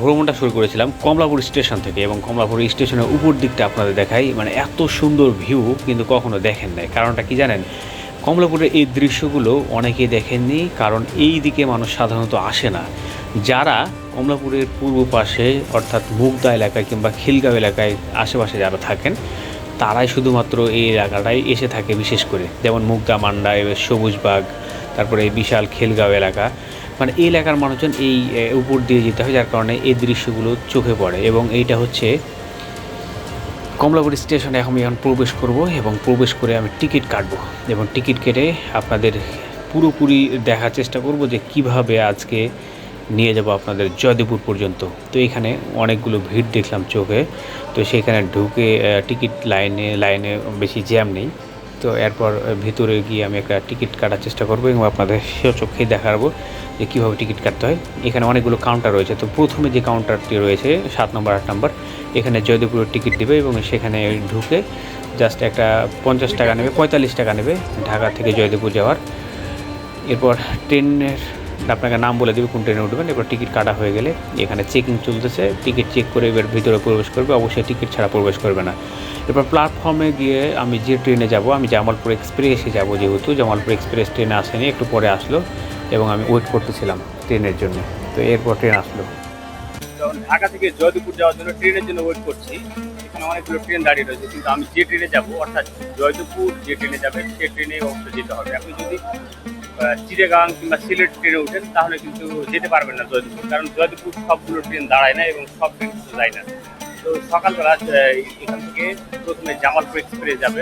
ভ্রমণটা শুরু করেছিলাম কমলাপুর স্টেশন থেকে এবং কমলাপুর স্টেশনের উপর দিকটা আপনাদের দেখাই। মানে এত সুন্দর ভিউ কিন্তু কখনো দেখেন নাই। কারণটা কি জানেন? কমলাপুরের এই দৃশ্যগুলো অনেকেই দেখেননি, কারণ এই দিকে মানুষ সাধারণত আসে না। যারা কমলাপুরের পূর্ব পাশে, অর্থাৎ মুগদা এলাকায় কিংবা খিলগাঁও এলাকায় আশেপাশে যারা থাকেন, তারাই শুধুমাত্র এই এলাকাটাই এসে থাকে বিশেষ করে। যেমন মুগদা, মান্ডা সবুজবাগ তারপরে এই বিশাল খেলগাঁও এলাকা। মানে এই এলাকার মানুষজন এই উপর দিয়ে যেতে হয়, যার কারণে এই দৃশ্যগুলো চোখে পড়ে এবং এইটা হচ্ছে কমলাপুর স্টেশনে আমি এখন প্রবেশ করব এবং প্রবেশ করে আমি টিকিট কাটবো। এবং টিকিট কেটে আপনাদের পুরোপুরি দেখার চেষ্টা করব যে কীভাবে আজকে নিয়ে যাব আপনাদের জয়দেবপুর পর্যন্ত। তো এখানে অনেকগুলো ভিড় দেখলাম চোখে। তো সেখানে ঢুকে টিকিট লাইনে লাইনে বেশি জ্যাম নেই। তো এরপর ভিতরে গিয়ে আমি একটা টিকিট কাটার চেষ্টা করব এবং আপনাদের চোখেই দেখাবো যে কীভাবে টিকিট কাটতে হয়। এখানে অনেকগুলো কাউন্টার রয়েছে। তো প্রথমে যে কাউন্টারটি রয়েছে, সাত নম্বর, আট নম্বর, এখানে জয়দেবপুরের টিকিট দেবে এবং সেখানে ঢুকে জাস্ট একটা পঞ্চাশ টাকা নেবে, পঁয়তাল্লিশ টাকা নেবে ঢাকা থেকে জয়দেবপুর যাওয়ার। এরপর ট্রেনের আপনাকে নাম বলে দেবে, কোন ট্রেনে উঠবেন। এবার টিকিট কাটা হয়ে গেলে এখানে চেকিং চলতেছে। টিকিট চেক করে এবার ভিতরে প্রবেশ করবে। অবশ্যই টিকিট ছাড়া প্রবেশ করবে না। এরপর প্ল্যাটফর্মে গিয়ে আমি যে ট্রেনে যাব, আমি জামালপুর এক্সপ্রেসে যাব যেহেতু। জামালপুর এক্সপ্রেস ট্রেনে আসেনি, একটু পরে আসলো এবং আমি ওয়েট করতেছিলাম ট্রেনের জন্য। তো এরপর ট্রেন আসলো। ঢাকা থেকে জয়দেবপুর যাওয়ার জন্য ট্রেনের জন্য ওয়েট করছি। এখানে অনেকগুলো ট্রেন দাঁড়িয়ে রয়েছে, কিন্তু আমি যে ট্রেনে যাব, অর্থাৎ জয়দেবপুর যে ট্রেনে যাবে, সে ট্রেনে অবশ্যই যেতে হবে। আপনি যদি চিড়েগাং কিংবা সিলেট ট্রেনে ওঠেন, তাহলে কিন্তু যেতে পারবেন না জয়দেবপুর কারণ জয়দেবপুর সবগুলো ট্রেন দাঁড়ায় না এবং সব ট্রেন কিন্তু যায় না। তো সকালবেলা এখান থেকে প্রথমে জামালপুর এক্সপ্রেস যাবে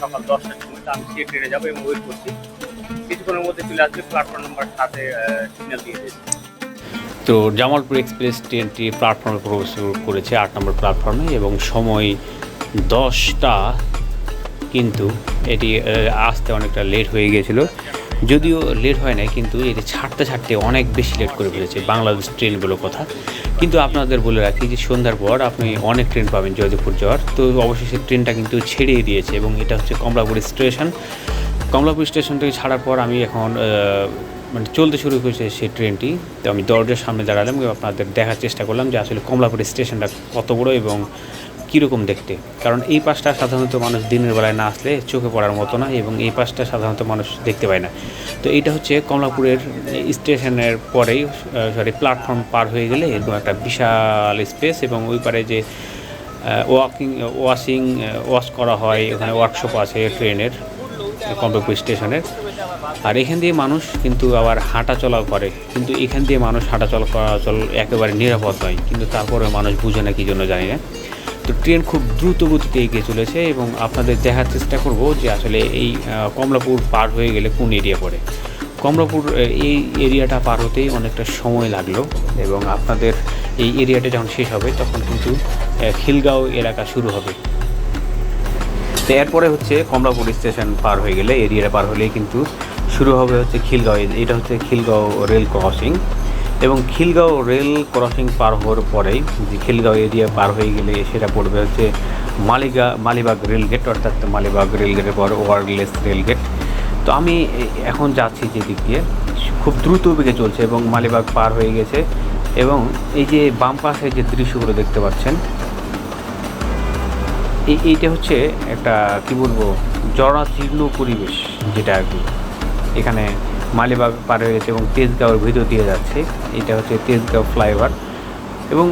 সকাল দশটার সময়, তো আমি সেই ট্রেনে যাব এবং ওয়েট করছি। কিছুক্ষণের মধ্যে চলে আসবে, প্ল্যাটফর্ম নাম্বার সাথে সিগন্যাল দিয়ে দিয়েছে। তো জামালপুর এক্সপ্রেস ট্রেনটি প্ল্যাটফর্মে প্রবেশ করেছে আট নম্বর প্ল্যাটফর্মে এবং সময় দশটা কিন্তু এটি আসতে অনেকটা লেট হয়ে গিয়েছিল। যদিও লেট হয় নাই, কিন্তু এটি ছাড়তে ছাড়তে অনেক বেশি লেট করে ফেলেছে বাংলাদেশ ট্রেনগুলোর কথা। কিন্তু আপনাদের বলে রাখি যে সন্ধ্যার পর আপনি অনেক ট্রেন পাবেন জয়দেবপুর যাওয়ার। তো অবশেষে ট্রেনটা কিন্তু ছেড়িয়ে দিয়েছে এবং এটা হচ্ছে কমলাপুর স্টেশন কমলাপুর স্টেশন থেকে ছাড়ার পর আমি এখন মানে চলতে শুরু করেছে সেই ট্রেনটি তো আমি দরজার সামনে দাঁড়ালাম আপনাদের দেখার চেষ্টা করলাম যে আসলে কমলাপুর স্টেশনটা কত বড় এবং কীরকম দেখতে? কারণ এই পাশটা সাধারণত মানুষ দিনের বেলায় না আসলে চোখে পড়ার মতো না এবং এই পাশটা সাধারণত মানুষ দেখতে পায় না। তো এইটা হচ্ছে কমলাপুরের স্টেশনের পরেই সরি প্ল্যাটফর্ম পার হয়ে গেলে এরকম একটা বিশাল স্পেস এবং ওই পারে যে ওয়াকিং ওয়াশিং ওয়াশ করা হয়, ওখানে ওয়ার্কশপ আছে ট্রেনের, কমলাপুর স্টেশনের। আর এখান দিয়ে মানুষ কিন্তু আবার হাঁটা চলা করে। কিন্তু এখান দিয়ে মানুষ হাঁটা চলা চল একেবারে নিরাপদ নয়। কিন্তু তারপরে মানুষ বুঝে না কি জন্য জানি না। তো ট্রেন খুব দ্রুত গতিতে এগিয়ে চলেছে এবং আপনাদের দেখার চেষ্টা করব যে আসলে এই কমলাপুর পার হয়ে গেলে কোন এরিয়া পড়ে। কমলাপুর এই এরিয়াটা পার হতেই অনেকটা সময় লাগল এবং আপনাদের এই এরিয়াটা যখন শেষ হবে তখন কিন্তু খিলগাঁও এলাকা শুরু হবে। তো এরপরে হচ্ছে কমলাপুর স্টেশন পার হয়ে গেলে এরিয়াটা পার হলেই কিন্তু শুরু হবে হচ্ছে খিলগাঁও। এটা হচ্ছে খিলগাঁও রেল ক্রসিং। এবং খিলগাঁও রেল ক্রসিং পার হওয়ার পরেই যে খিলগাঁও এরিয়া পার হয়ে গেলে সেটা পড়বে হচ্ছে মালিগা, মালিবাগ রেল গেট, অর্থাৎ মালিবাগ রেল গেটের পর ওয়ারলেস রেল গেট। তো আমি এখন যাচ্ছি যেদিক দিয়ে, খুব দ্রুত বেগে চলছে এবং মালিবাগ পার হয়ে গেছে এবং এই যে বাম পাশে যে দৃশ্যগুলো দেখতে পাচ্ছেন, এই এইটা হচ্ছে একটা, কি বলব, জরাজীর্ণ পরিবেশ যেটা আর কি। এখানে মালিবাগ পার হয়ে গেছে এবং তেজগাঁওয়ের ভিতর দিয়ে যাচ্ছে। এটা হচ্ছে তেজগাঁও ফ্লাইওভার। এবং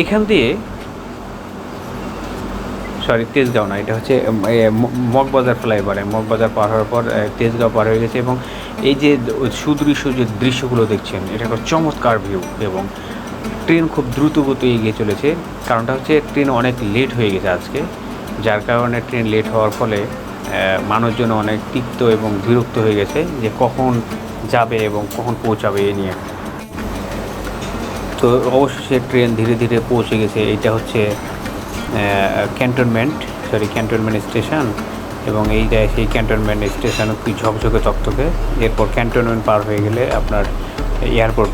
এখান দিয়ে সরি, তেজগাঁও না, এটা হচ্ছে মগবাজার ফ্লাইওভারে। মগবাজার পার হওয়ার পর তেজগাঁও পার হয়ে গেছে এবং এই যে সুদৃশ্য যে দৃশ্যগুলো দেখছেন, এটা একটা চমৎকার ভিউ এবং ট্রেন খুব দ্রুত গতি এগিয়ে চলেছে। কারণটা হচ্ছে, ট্রেন অনেক লেট হয়ে গেছে আজকে। যার কারণে ট্রেন লেট হওয়ার ফলে মানুষজন অনেক তিক্ত এবং বিরক্ত হয়ে গেছে যে কখন যাবে এবং কখন পৌঁছাবে এ নিয়ে। তো অবশেষে ট্রেন ধীরে ধীরে পৌঁছে গেছে। এটা হচ্ছে ক্যান্টনমেন্ট সরি ক্যান্টনমেন্ট স্টেশন এবং এইটা সেই ক্যান্টনমেন্ট স্টেশন কি ঝকঝকে তকতকে। এরপর ক্যান্টনমেন্ট পার হয়ে গেলে আপনার এয়ারপোর্ট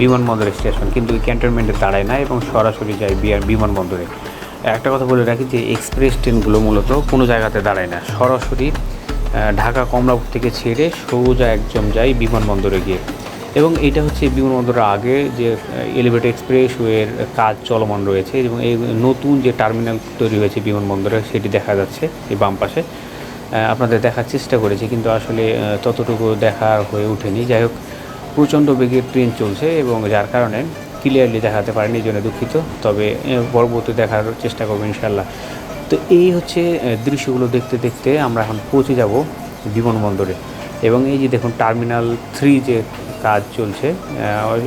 বিমানবন্দর স্টেশন। কিন্তু ক্যান্টনমেন্টে দাঁড়ায় না এবং সরাসরি যায় বিমানবন্দরে। একটা কথা বলে রাখি যে এক্সপ্রেস ট্রেনগুলো মূলত কোনো জায়গাতে দাঁড়ায় না। সরাসরি ঢাকা কমলাপুর থেকে ছেড়ে সোজা একদম যায় বিমানবন্দরে গিয়ে। এবং এটা হচ্ছে বিমানবন্দরের আগে যে এলিভেট এক্সপ্রেস ওয়ের কাজ চলমান রয়েছে এবং এই নতুন যে টার্মিনাল তৈরি হয়েছে বিমানবন্দরে, সেটি দেখা যাচ্ছে এই বাম পাশে। আপনাদের দেখার চেষ্টা করেছি কিন্তু আসলে ততটুকু দেখার হয়ে ওঠেনি। যাই হোক, প্রচণ্ড বেগে ট্রেন চলছে এবং যার কারণে ক্লিয়ারলি দেখাতে পারেনি জন্য দুঃখিত। তবে পরবর্তী দেখার চেষ্টা করব ইনশাল্লাহ তো এই হচ্ছে দৃশ্যগুলো দেখতে দেখতে আমরা এখন পৌঁছে যাব বিমানবন্দরে। এবং এই যে দেখুন, টার্মিনাল থ্রি যে কাজ চলছে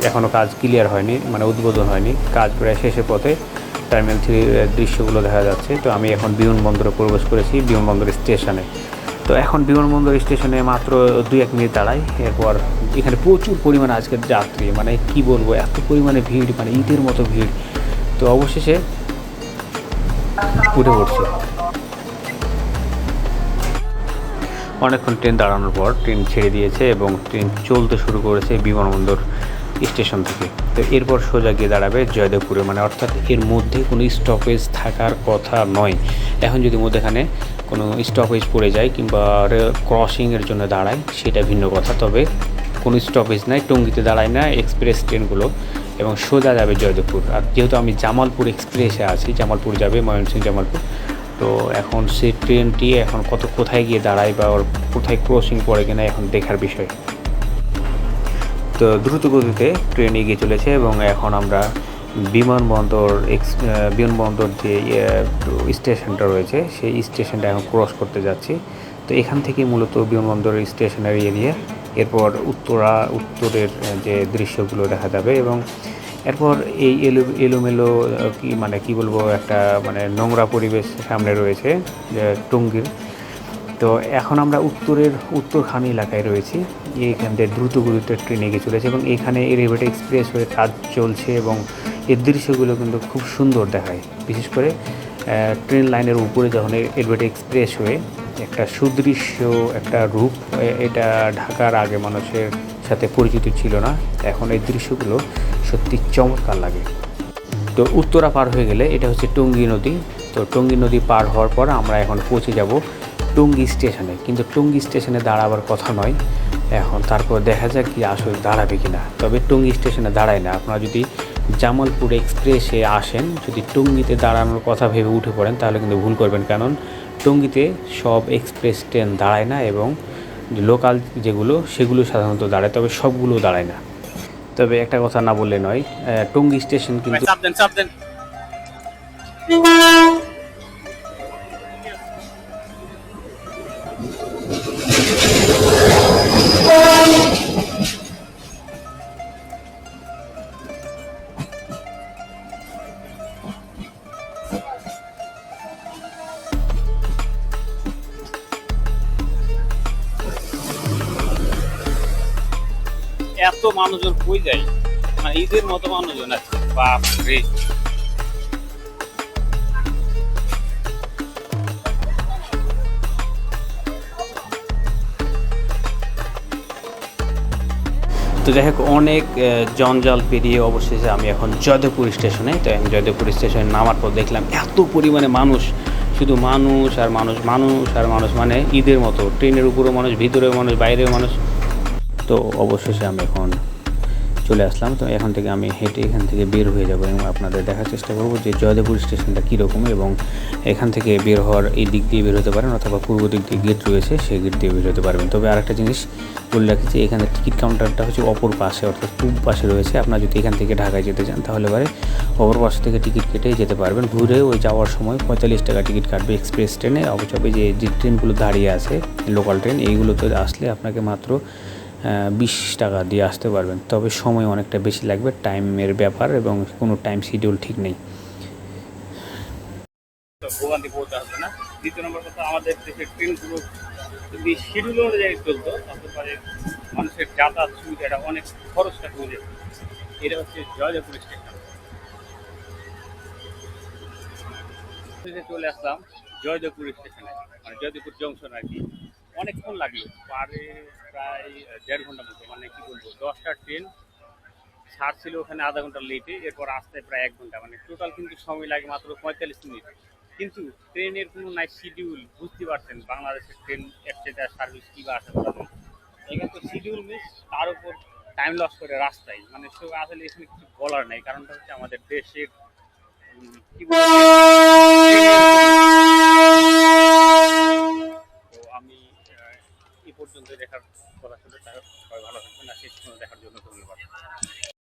এখনও কাজ ক্লিয়ার হয়নি মানে উদ্বোধন হয়নি। কাজ প্রায় শেষের পথে টার্মিনাল থ্রি দৃশ্যগুলো দেখা যাচ্ছে। তো আমি এখন বিমানবন্দরে প্রবেশ করেছি, বিমানবন্দর স্টেশনে। তো এখন বিমানবন্দর স্টেশনে মাত্র দুই এক মিনিট দাঁড়াই। এরপর এখানে প্রচুর পরিমাণে আজকের যাত্রী মানে কি বলব, এত পরিমাণে ভিড় মানে ঈদের মতো ভিড়। তো অবশেষে উঠে পড়ছে। অনেকক্ষণ ট্রেন দাঁড়ানোর পর ট্রেন ছেড়ে দিয়েছে এবং ট্রেন চলতে শুরু করেছে বিমানবন্দর। স্টেশন থেকে। তো এরপর সোজা গিয়ে দাঁড়াবে জয়দেবপুরে। মানে অর্থাৎ এর মধ্যে কোনো স্টপেজ থাকার কথা নয়। এখন যদি মধ্যেখানে কোনো স্টপেজ পড়ে যায় কিংবা ক্রসিংয়ের জন্য দাঁড়ায়, সেটা ভিন্ন কথা। তবে কোনো স্টপেজ নাই, টঙ্গিতে দাঁড়ায় না এক্সপ্রেস ট্রেনগুলো এবং সোজা যাবে জয়দেবপুর। আর যেহেতু আমি জামালপুর এক্সপ্রেসে আছি, জামালপুর যাবে ময়মনসিংহ জামালপুর। তো এখন সেই ট্রেনটি এখন কত কোথায় গিয়ে দাঁড়ায় বা ওর কোথায় ক্রসিং পড়ে কিনা এখন দেখার বিষয়। তো দ্রুত গতিতে ট্রেন এগিয়ে চলেছে এবং এখন আমরা বিমানবন্দর এক্স বিমানবন্দর যে স্টেশনটা রয়েছে, সেই স্টেশনটা এখন ক্রস করতে যাচ্ছি। তো এখান থেকে মূলত বিমানবন্দরের স্টেশনের এরিয়া, এরপর উত্তরা, উত্তরের যে দৃশ্যগুলো দেখা যাবে এবং এরপর এই এলো, এলোমেলো কি মানে কি বলব, একটা মানে নোংরা পরিবেশ সামনে রয়েছে টঙ্গীর। তো এখন আমরা উত্তরের উত্তরখানি এলাকায় রয়েছি। এখান থেকে দ্রুত গতিতে ট্রেন এগিয়ে চলেছে এবং এখানে এলিভেটেড এক্সপ্রেস হয়ে কাজ চলছে এবং এর দৃশ্যগুলো কিন্তু খুব সুন্দর দেখায়। বিশেষ করে ট্রেন লাইনের উপরে যখন এলিভেটেড এক্সপ্রেস হয়ে একটা সুদৃশ্য একটা রূপ এটা ঢাকার আগে মানুষের সাথে পরিচিত ছিল না। এখন এই দৃশ্যগুলো সত্যি চমৎকার লাগে। তো উত্তরা পার হয়ে গেলে এটা হচ্ছে টঙ্গী নদী। তো টঙ্গী নদী পার হওয়ার পর আমরা এখন পৌঁছে যাব টঙ্গী স্টেশনে, কিন্তু টুঙ্গি স্টেশনে দাঁড়াবার কথা নয়। এখন তারপর দেখা যাক কি আসলে দাঁড়াবে কি না তবে টুঙ্গি স্টেশনে দাঁড়ায় না। আপনারা যদি জামালপুর এক্সপ্রেসে আসেন, যদি টুঙ্গিতে দাঁড়ানোর কথা ভেবে উঠে পড়েন, তাহলে কিন্তু ভুল করবেন। কারণ টুঙ্গিতে সব এক্সপ্রেস ট্রেন দাঁড়ায় না এবং লোকাল যেগুলো, সেগুলো সাধারণত দাঁড়ায়, তবে সবগুলো দাঁড়ায় না। তবে একটা কথা না বললে নয় টঙ্গী স্টেশন কিন্তু মানুষজন কই যায়? মানে ঈদের মতো মানুষজন আছে বাপ রে। তো যাই হোক, অনেক জঞ্জাল পেরিয়ে অবশেষে আমি এখন জয়দেবপুর স্টেশনে। তো আমি জয়দেবপুর স্টেশনে নামার পর দেখলাম এত পরিমাণে মানুষ। শুধু মানুষ আর মানুষ মানুষ আর মানুষ মানে ঈদের মতো। ট্রেনের উপরেও মানুষ, ভিতরেও মানুষ, বাইরেও মানুষ। তো অবশেষে আমি এখন চলে আসলাম, তো এখান থেকে আমি হেঁটে এখান থেকে বের হয়ে যাব এবং আপনাদের দেখার চেষ্টা করব যে জয়দেবপুর স্টেশনটা কীরকম এবং এখান থেকে বের হওয়ার এই দিক দিয়ে বের হতে পারেন অথবা পূর্ব দিক দিয়ে গেট রয়েছে সেই গেট দিয়ে বের হতে পারবেন। তবে আরেকটা জিনিস বলে রাখি যে এখানে টিকিট কাউন্টারটা হচ্ছে অপর পাশে, অর্থাৎ পূব পাশে রয়েছে। আপনারা যদি এখান থেকে ঢাকায় যেতে চান, তাহলে এবারে অপর পাশ থেকে টিকিট কেটে যেতে পারবেন। ঘুরে ওই যাওয়ার সময় পঁয়তাল্লিশ টাকা টিকিট কাটবে এক্সপ্রেস ট্রেনে অবশ্যই যে যে ট্রেনগুলো দাঁড়িয়ে আছে লোকাল ট্রেন এইগুলোতে আসলে আপনাকে মাত্র বিশ টাকা দিয়ে আসতে পারবেন। তবে সময় অনেকটা বেশি লাগবে, টাইমের ব্যাপার এবং কোনো টাইম শিডিউল ঠিক নেই। পড়তে না। দ্বিতীয় আমাদের দেশের ট্রেনগুলো যদি শিডিউল অনুযায়ী চলতো মানুষের যাতায়াত সুবিধাটা অনেক খরচটা এটা হচ্ছে জয়দেবপুর স্টেশন। চলে আসলাম জয়দেবপুর স্টেশনে মানে জয়দেবপুর জংশন আর কি। অনেকক্ষণ লাগল, পারে প্রায় দেড় ঘণ্টা মতো মানে কি বলব দশটা ট্রেন ছাড়ছিল ওখানে আধা ঘণ্টা লেটে এরপর আসতে প্রায় এক ঘণ্টা মানে টোটাল কিন্তু সময় লাগে মাত্র পঁয়তাল্লিশ মিনিট। কিন্তু ট্রেনের কোনো নাই শিডিউল বুঝতে পারছেন, বাংলাদেশের ট্রেন একটা সার্ভিস কী বা আশা করা এখানে তো শিডিউল মিস তার উপর টাইম লস করে রাস্তায় মানে সো আসলে এখানে কিছু বলার নেই, কারণটা হচ্ছে আমাদের দেশের কি পর্যন্ত দেখার তার সবাই ভালো থাকবেন আর শেষ পর্যন্ত দেখার জন্য ধন্যবাদ।